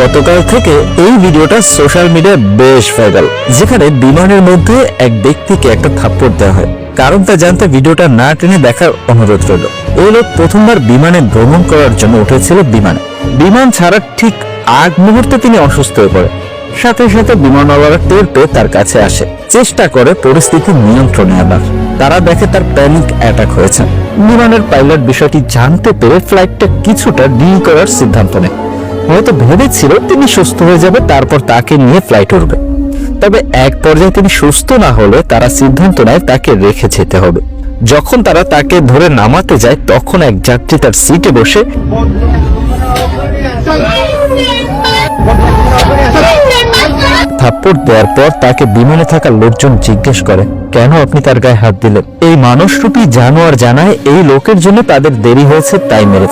গতকাল থেকে এই ভিডিওটা সোশ্যাল মিডিয়ায় বেশ ভাইরাল, যেখানে বিমানের মধ্যে এক ব্যক্তিকে একটা থাপ্পড় দেওয়া হয়। কারণ তা জানতে ভিডিওটা না টেনে দেখার অনুরোধ রইল। এই লোক প্রথমবার বিমানে ভ্রমণ করার জন্য উঠেছিল বিমানে। বিমান ছাড়ার ঠিক আগ মুহূর্তে তিনি অসুস্থ হয়ে পড়ে সাথে সাথে বিমানওয়ালারা টের পেয়ে তার কাছে আসে। চেষ্টা করে পরিস্থিতি নিয়ন্ত্রণে আনার। তারা দেখে তার প্যানিক অ্যাটাক হয়েছে। বিমানের পাইলট বিষয়টি জানতে পেরে ফ্লাইটটা কিছুটা ডিল করার সিদ্ধান্ত নেয়। হয়তো ভেবেছিল তিনি সুস্থ হয়ে যাবে, তারপর তাকে নিয়ে ফ্লাইট উঠবে। তবে এক পর্যায়ে তিনি সুস্থ না হলে তারা সিদ্ধান্ত নেয় তাকে রেখে যেতে হবে। যখন তারা তাকে ধরে নামাতে যায়, তখন এক যাত্রী তার সিটে বসে থাপ্পড় দেওয়ার পর তাকে বিমানে থাকা লোকজন জিজ্ঞেস করে, কেন আপনি তার গায়ে হাত দিলেন? এই মানুষরূপী জানোয়ার জানায়, এই লোকের জন্য তাদের দেরি হয়েছে, তাই মেরেছে।